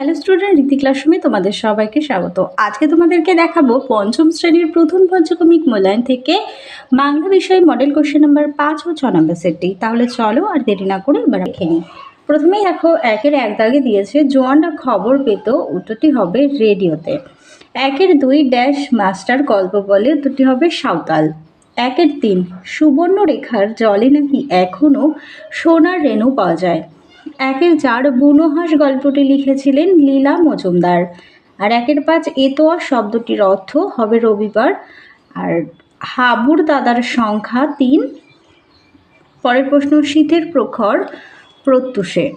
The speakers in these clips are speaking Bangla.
হ্যালো স্টুডেন্ট রীতি ক্লাসরুমে তোমাদের সবাইকে স্বাগত। আজকে তোমাদেরকে দেখাবো পঞ্চম শ্রেণির প্রথম পর্যক্রমিক মূল্যায়ন থেকে বাংলা বিষয়ে মডেল কোশ্চেন নাম্বার পাঁচ ও ছ নম্বর সেটটি তাহলে চলো আর দেরি না করে এবার রেখে নিই। প্রথমেই দেখো, একের এক দাগে দিয়েছে জোয়ানরা খবর পেত, উত্তরটি হবে রেডিওতে। একের দুই ড্যাশ মাস্টার গল্প বলে, উত্তরটি হবে সাঁওতাল। একের তিন সুবর্ণ রেখার জলে নাকি এখনও সোনার রেণু পাওয়া যায়? একের চার বুনোহাঁস গল্পটি লিখেছিলেন লীলা মজুমদার। আর একের পাঁচ এতোয়া শব্দটির অর্থ হবে রবিবার। আর হাবুর দাদার সংখ্যা তিন। পরের প্রশ্ন, শীতের প্রখর প্রত্যুষে।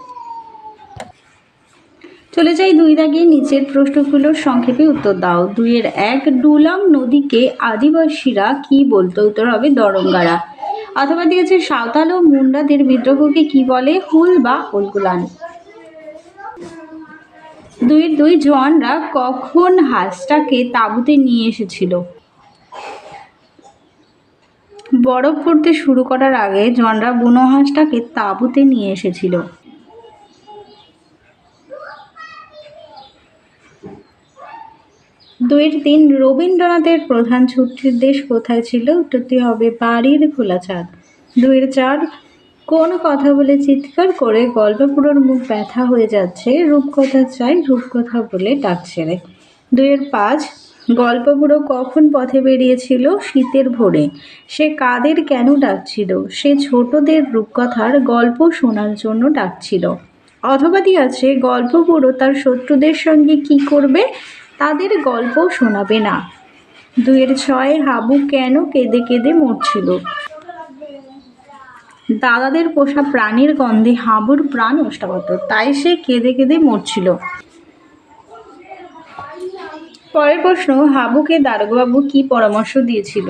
চলে যাই দুই দাগে, নিচের প্রশ্নগুলোর সংক্ষেপে উত্তর দাও। দুইয়ের এক ডুলাম নদীকে আদিবাসীরা কি বলতো? উত্তর হবে দরঙ্গারা। অথবা দিয়েছে সাঁওতাল ও মুন্ডাদের বিদ্রোহকে কি বলে, হুল বা উলগুলান। দুই দুই জোয়ানরা কখন হাঁসটাকে তাঁবুতে নিয়ে এসেছিল? বরফ পড়তে শুরু করার আগে জনরা বুনো হাঁসটাকে তাঁবুতে নিয়ে এসেছিল। দুইয়ের দিন রবীন্দ্রনাথের প্রধান ছুটির দেশ কোথায় ছিল? উত্তরটি হবে বাড়ির খোলা ছাদ দুইয়ের চার, কোন কথা বলে চিৎকার করে গল্পপুরোর মুখ ব্যথা হয়ে যাচ্ছে, রূপকথা চাই, রূপকথা বলে ডাক ছেড়ে। দুইয়ের পাঁচ গল্পপুরো কখন পথে বেরিয়েছিল? শীতের ভোরে। সে কাদের কেন ডাকছিল? সে ছোটদের রূপকথার গল্প শোনার জন্য ডাকছিল। অথবা আছে গল্পপুরো তার শত্রুদের সঙ্গে কি করবে? তাদের গল্প শোনাবে না। দুয়ের ছয় হাবু কেন কেঁদে কেঁদে মরছিল? দাদাদের পোষা প্রাণীর গন্ধে হাবুর প্রাণ ওষ্ঠাগত, তাই সে কেঁদে কেঁদে মরছিল। পরের প্রশ্ন, হাবুকে দারোগবাবু কি পরামর্শ দিয়েছিল?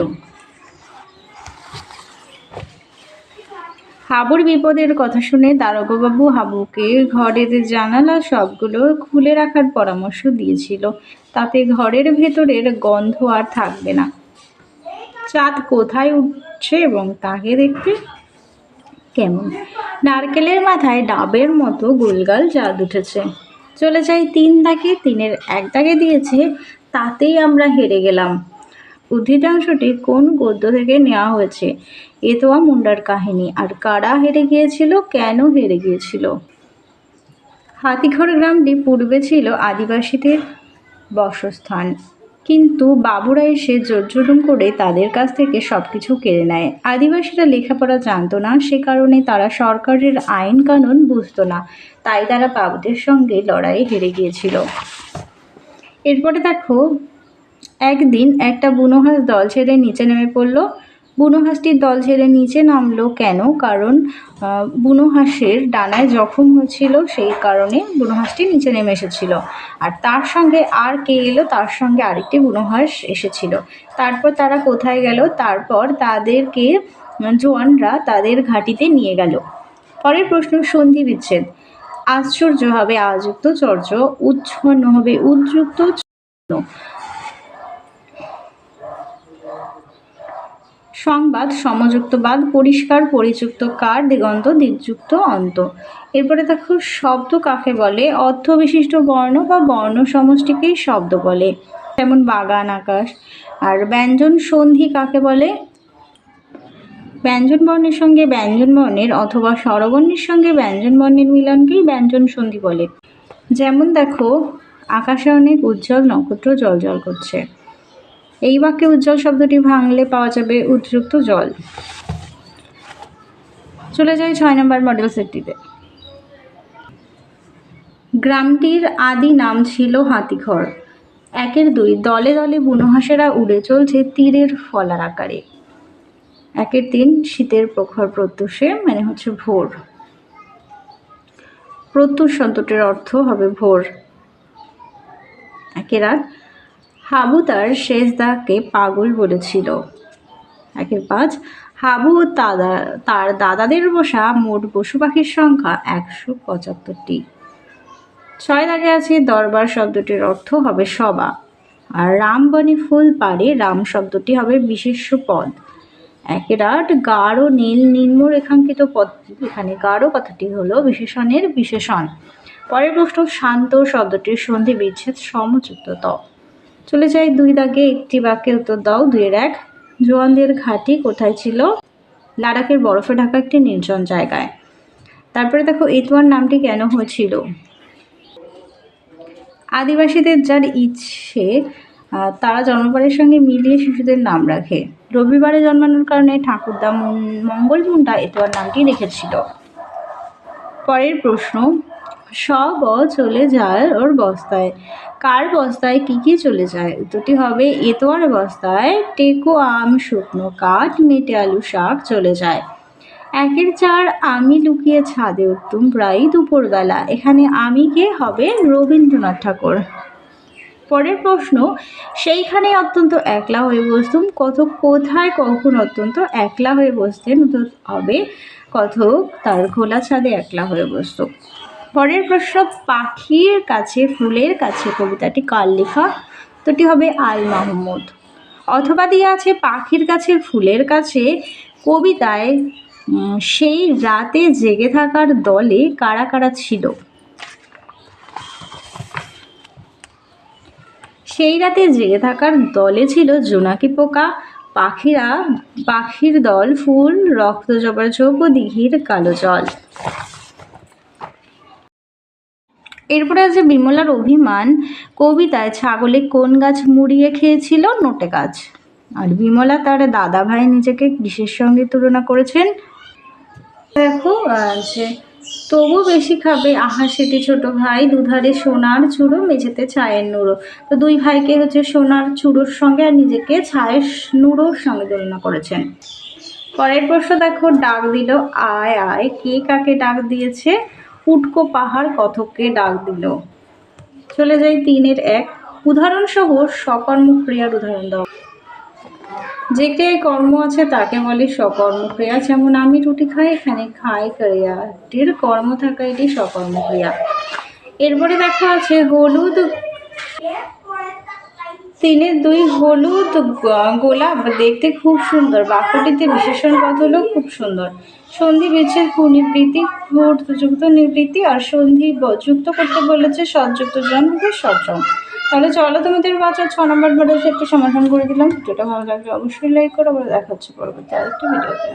হাবুর বিপদের কথা শুনে দারোগাবাবু হাবুকে ঘরের জানালা সবগুলো খুলে রাখার পরামর্শ দিয়েছিল। তাতে ঘরের ভেতরের গন্ধ আর থাকবে না। চাঁদ কোথায় উঠছে এবং তাকে দেখতে কেমন? নারকেলের মাথায় ডাবের মতো গোলগাল চাঁদ উঠেছে। চলে যাই তিন দাগে। তিনের এক দাগে দিয়েছে, তাতেই আমরা হেরে গেলাম। উদ্ধৃতাংশটি কোন গদ্য থেকে নেওয়া হয়েছে? এ এতোয়া মুন্ডার কাহিনী। আর কারা হেরে গিয়েছিল? কেন হেরে গিয়েছিল? হাতিঘর গ্রামটি পূর্বে ছিল আদিবাসীদের বসস্থান। কিন্তু বাবুরা এসে জোরজুলুম করে তাদের কাছ থেকে সব কিছু কেড়ে নেয়। আদিবাসীরা লেখাপড়া জানতো না, সে কারণে তারা সরকারের আইন কানুন বুঝতো না। তাই তারা বাবুদের সঙ্গে লড়াইয়ে হেরে গিয়েছিল। এরপরে দেখো একদিন একটা বুনো হাঁস দল ছেড়ে নিচে নেমে পড়ল। বুনো হাঁসটির দল ছেড়ে নিচে নামলো কেন? কারণ বুনো হাঁসের ডানায় জখম হয়েছিল সেই কারণে বুনো হাঁসটি নিচে নেমে এসেছিল। আর তার সঙ্গে আর কে এলো? তার সঙ্গে আরেকটি বুনো হাঁস এসেছিল। তারপর তারা কোথায় গেল? তারপর তাদেরকে জোয়ানরা তাদের ঘাটিতে নিয়ে গেল। পরের প্রশ্ন, সন্ধি বিচ্ছেদ। আশ্চর্য হবে আযুক্ত চর্য উচ্ছন্ন হবে, উদ্যুক্ত সংবাদ, সমযুক্তবাদ, পরিষ্কার, পরিযুক্ত কার, দিগন্ত, দিকযুক্ত অন্ত। এরপরে দেখো, শব্দ কাকে বলে? অর্থ বিশিষ্ট বর্ণ বা বর্ণ সমষ্টিকেই শব্দ বলে। যেমন বাগান, আকাশ। আর ব্যঞ্জন, সন্ধি কাকে বলে? ব্যঞ্জন বর্ণের সঙ্গে ব্যঞ্জন বর্ণের অথবা স্বরবর্ণের সঙ্গে ব্যঞ্জন বর্ণের মিলনকেই ব্যঞ্জন সন্ধি বলে। যেমন দেখো, আকাশে অনেক উজ্জ্বল নক্ষত্র জল জল করছে। এই বাক্যে উজ্জ্বল শব্দটি ভাঙলে পাওয়া যাবে উদ্যুক্ত জল। চলে যাই ছয় নম্বর মডেল সেটটিতে। গ্রামটির আদি নাম ছিল হাতিঘর। একের দুই, দলে দলে বুনোহাঁসেরা উড়ে চলছে তীরের ফলার আকারে। একের তিন, শীতের প্রখর প্রত্যুষে মানে হচ্ছে ভোর। প্রত্যুষ শব্দটির অর্থ হবে ভোর। একের আট হাবু তার শেষ দাকে পাগল বলেছিল। একের পাঁচ, হাবু দাদা তার দাদাদের বসা মোট পশু পাখির সংখ্যা একশো পঁচাত্তরটি। ছয় দাগে আছে দরবার শব্দটির অর্থ হবে সবা আর রামবনি ফুল পারে রাম শব্দটি হবে বিশেষ্য পদ। একের আট, গাঢ় নীল নিম্ন রেখাঙ্কিত পদ, এখানে গাঢ় কথাটি হলো বিশেষণের বিশেষণ। পরের প্রশ্ন, শান্ত শব্দটির সন্ধি বিচ্ছেদ সমযুক্ত ত। চলে যাই দুই দাগে, একটি বাক্যে উত্তর দাও, দুইয়ের এক। জোয়ানদের ঘাঁটি কোথায় ছিল? লাদাখের বরফে ঢাকা একটি নির্জন জায়গায়। তারপরে দেখো এতওয়ার নামটি কেন হয়েছিল? আদিবাসীদের যার ইচ্ছে তারা জন্মবারের সঙ্গে মিলিয়ে শিশুদের নাম রাখে। রবিবারে জন্মানোর কারণে ঠাকুরদা মঙ্গল মুন্ডা এতোয়ার নামটি রেখেছিল। পরের প্রশ্ন সব অ চলে যায় ওর বস্তায়। কার বস্তায় কি কি চলে যায়? উত্তরটি হবে, এতোয়ার বস্তায় টেকো আম, শুকনো কাঠ, মেটে আলু শাক চলে যায়। একের চার আমি লুকিয়ে ছাদে উঠতুম প্রায় দুপুরবেলা। এখানে আমি কে হবে? রবীন্দ্রনাথ ঠাকুর। পরের প্রশ্ন, সেইখানে অত্যন্ত একলা হয়ে বসতুম, কত কোথায় কখন অত্যন্ত একলা হয়ে বসতেন? হবে কথক তার খোলা ছাদে একলা হয়ে বসত পরের প্রশ্ন, পাখির কাছে, ফুলের কাছে কবিতাটি কার লেখা? তোটি হবে আল মাহমুদ। অথবা দিয়ে আছে, পাখির কাছে, ফুলের কাছে কবিতায় সেই রাতে জেগে থাকার দলে কারা কারা ছিল? সেই রাতে জেগে থাকার দলে ছিল জোনাকি পোকা, পাখিরা, পাখির দল, ফুল, রক্ত জবার ও দিঘির কালো জল। এরপরে আছে বিমলার অভিমান। কবিতায় ছাগলে কোন গাছ মুড়িয়ে খেয়েছিল? নোটে গাছ। আর বিমলা তার দাদা ভাই নিজেকে কিসের সঙ্গে তুলনা করেছেন? দেখো যে তবু বেশি খাবে। আহা, সেটি ছোট ভাই, দুধারে সোনার চূড়ো মেঝেতে ছায়ের নুড়ো। তো দুই ভাইকে হচ্ছে সোনার চূড়োর সঙ্গে আর নিজেকে ছায়ের নুড়োর সঙ্গে তুলনা করেছেন। পরের প্রশ্ন দেখো, ডাক দিল, আয় আয়। কে কাকে ডাক দিয়েছে? উটকো পাহাড় কথককে ডাক দিল। চলে যাই তিনের এক উদাহরণসহ সকর্মক্রিয়ার উদাহরণ দাও। যে কে কর্ম আছে তাকে বলে সকর্মক্রিয়া যেমন আমি রুটি খাই, এখানে খাই ক্রিয়া ক্রিয়াটির কর্ম থাকা এটি সকর্মক্রিয়া এরপরে দেখা আছে হলুদ তিনের দুই হলুদ গোলাপ দেখতে খুব সুন্দর। বাক্যটিতে বিশেষণ পদ হলো খুব সুন্দর। সন্ধি বিচ্ছেদ পুনিবৃত্তি যুক্ত নিবৃত্তি আর সন্ধি যুক্ত করতে বলেছে সৎযুক্ত জন সজ্জন তাহলে চলো তোমাদের বাচ্চা ছ নম্বর বোর্ডের একটু সমাধান করে দিলাম। ভিডিওটা ভালো লাগবে অবশ্যই লাইক করো, আবার দেখা হচ্ছে পরবর্তী আরেকটি ভিডিওতে।